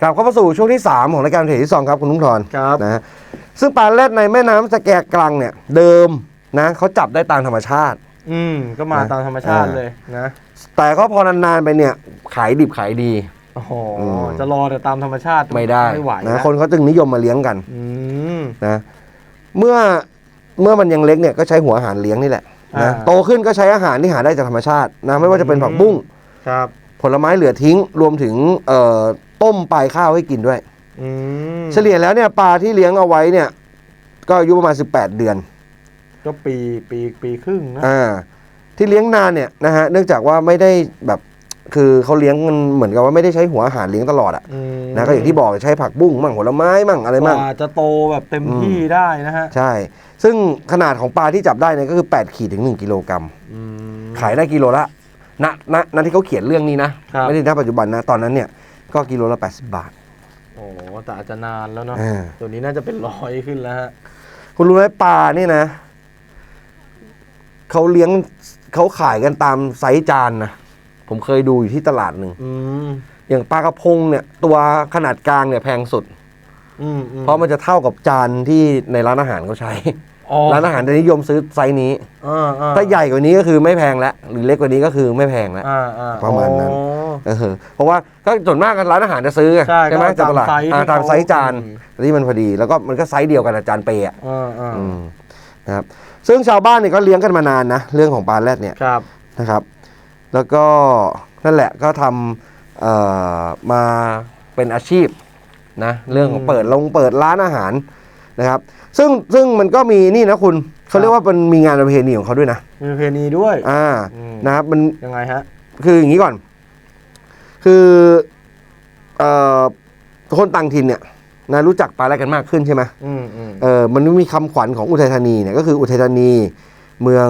กลับเข้ามาสู่ช่วงที่ 3 ของรายการเทรดที่สองครับคุณลุงทรครับ นะฮะซึ่งปลาแรดในแม่น้ำสแกกลังเนี่ย เดิมนะเขาจับได้ตามธรรมชาติ อืม ก็มานะตามธรรมชาติอ่าเลยนะ แต่ก็พอนานๆไปเนี่ยขายดิบขายดี โอ้โห อืม จะรอแต่ตามธรรมชาติไม่ได้ไม่ไหวนะนะคนเขาจึงนิยมมาเลี้ยงกันอืม นะเมื่อเมื่อมันยังเล็กเนี่ยก็ใช้หัวอาหารเลี้ยงนี่แหละนะอ่าโตขึ้นก็ใช้อาหารที่หาได้จากธรรมชาตินะไม่ว่าจะเป็นผักบุ้ง ครับ ผลไม้เหลือทิ้งรวมถึงเอ่อ ต้มปลายข้าวให้กินด้วย อืมเฉลี่ยแล้วเนี่ยปลาที่เลี้ยงเอาไว้เนี่ย ก็อายุประมาณ 18 เดือนก็ปีปีปีครึ่งนะอ่าที่เลี้ยงนานเนี่ยนะฮะเนื่องจากว่าไม่ได้แบบคือเขาเลี้ยงมันเหมือนกับว่าไม่ได้ใช้หัวอาหารเลี้ยงตลอดอะอืมนะก็อย่างที่บอกใช้ผักบุ้งมั่งผลไม้มั่งอะไรกมั่งว่าจะโตแบบเต็มอืม ที่ได้นะฮะใช่ ซึ่งขนาดของปลาที่จับได้เนี่ยก็คือ 8 ขีดถึง 1 กิโลกรัม อืม ขายได้กิโลละณณณที่เขาเขียนเรื่องนี้นะ ครับ ไม่ได้ณปัจจุบันนะ ตอนนั้นเนี่ย ก็กิโลละ 80 บาท โอ้แต่อาจจะนานแล้วเนาะอ่า ตัวนี้น่าจะเป็นร้อยขึ้นแล้วฮะ คุณรู้ไหมปลาเนี่ยนะ เขาเลี้ยงเขาขายกันตามไซส์จานนะ ผมเคยดูอยู่ที่ตลาดหนึ่ง อืม อย่างปลากระพงเนี่ย ตัวขนาดกลางเนี่ยแพงสุด อืมอืมเพราะมันจะเท่ากับจานที่ในร้านอาหารเขาใช้ อ๋อร้านอาหารจะนิยมซื้อไซส์นี้ อ่าอ่าถ้าใหญ่กว่านี้ก็คือไม่แพงแล้วหรือเล็กกว่านี้ก็คือไม่แพงแล้ว อ่าอ่าประมาณนั้น อ๋อ เออเพราะว่าก็ส่วนมากกันร้านอาหารจะซื้อไงใช่ไหมก็จากตลาดตามไซส์อ่าที่ตามเขาไซส์จานอืมที่มันพอดีแล้วก็มันก็ไซส์เดียวกันอะจานเปย์อะอ่าอ่าอืมนะครับซึ่งชาวบ้านเนี่ยก็เลี้ยงกันมานานนะเรื่องของปลาแรดเนี่ย ครับ นะครับ แล้วก็นั่นแหละก็ทำเอ่อมาเป็นอาชีพนะเรื่องของเปิดลงเปิดร้านอาหาร นะครับ ซึ่งซึ่งมันก็มีนี่นะคุณเขาเรียกว่ามันมีงานประเพณีของเขาด้วยนะมีประเพณีด้วย อ่าอืมนะครับมันยังไงฮะ คืออย่างนี้ก่อน คือเอ่อคนต่างถิ่นเนี่ยนะรู้จักปลาแรดกันมากขึ้นใช่ไหมอืมอืมเออมันมีคำขวัญของอุทัยธานีเนี่ยก็คืออุทัยธานี เมือง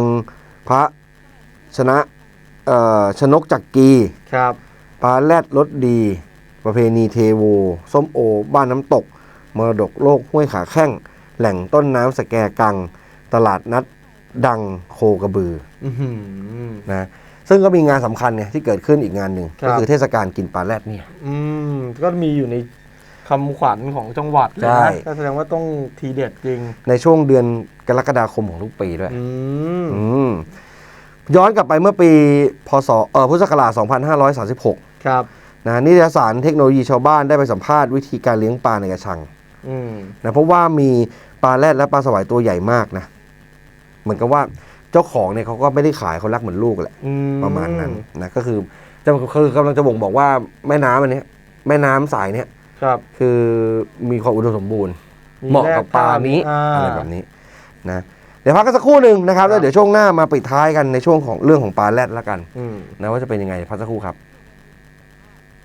พระชนะเอ่อชนกจักรีครับปลาแรดรสดี ประเพณีเทโว ส้มโอ บ้านน้ำตก มรดกโลกห้วยขาแข้ง แหล่งต้นน้ำสแกกัง ตลาดนัดดังโคกระบืออือหือนะซึ่งก็มีงานสำคัญเนี่ยที่เกิดขึ้นอีกงานหนึ่งครับก็คือเทศกาลกินปลาแรดเนี่ย อืมก็มีอยู่ในคำขวัญของจังหวัดเลยใช่นะก็แสดงว่าต้องทีเด็ดจริง ในช่วงเดือนกรกฎาคมของทุกปีด้วยอืมอืมย้อนกลับไปเมื่อปีพศเอ่อพุทธศักราช2536 ครับนะนิตยสารเทคโนโลยีชาวบ้านได้ไปสัมภาษณ์วิธีการเลี้ยงปลาในกระชังอืม นะเพราะว่ามีปลาแรดและปลาสวายตัวใหญ่มากนะ เหมือนกับว่าเจ้าของเนี่ยเขาก็ไม่ได้ขายเขารักเหมือนลูกแหละอืประมาณนั้นนะก็คือจะคือกำลังจะบ่งบอกว่าแม่น้ำอันเนี้ยแม่น้ำสายเนี้ยครับ คือมีความอุดมสมบูรณ์มีเหมาะกับปลานี้อ่าอะไรแบบนี้นะเดี๋ยวพักกันสักครู่หนึ่งนะครับแล้วเดี๋ยวช่วงหน้ามาปิดท้ายกันในช่วงของเรื่องของปลาแรดละกันอืมนะว่าจะเป็นยังไงพักสักครู่ครับ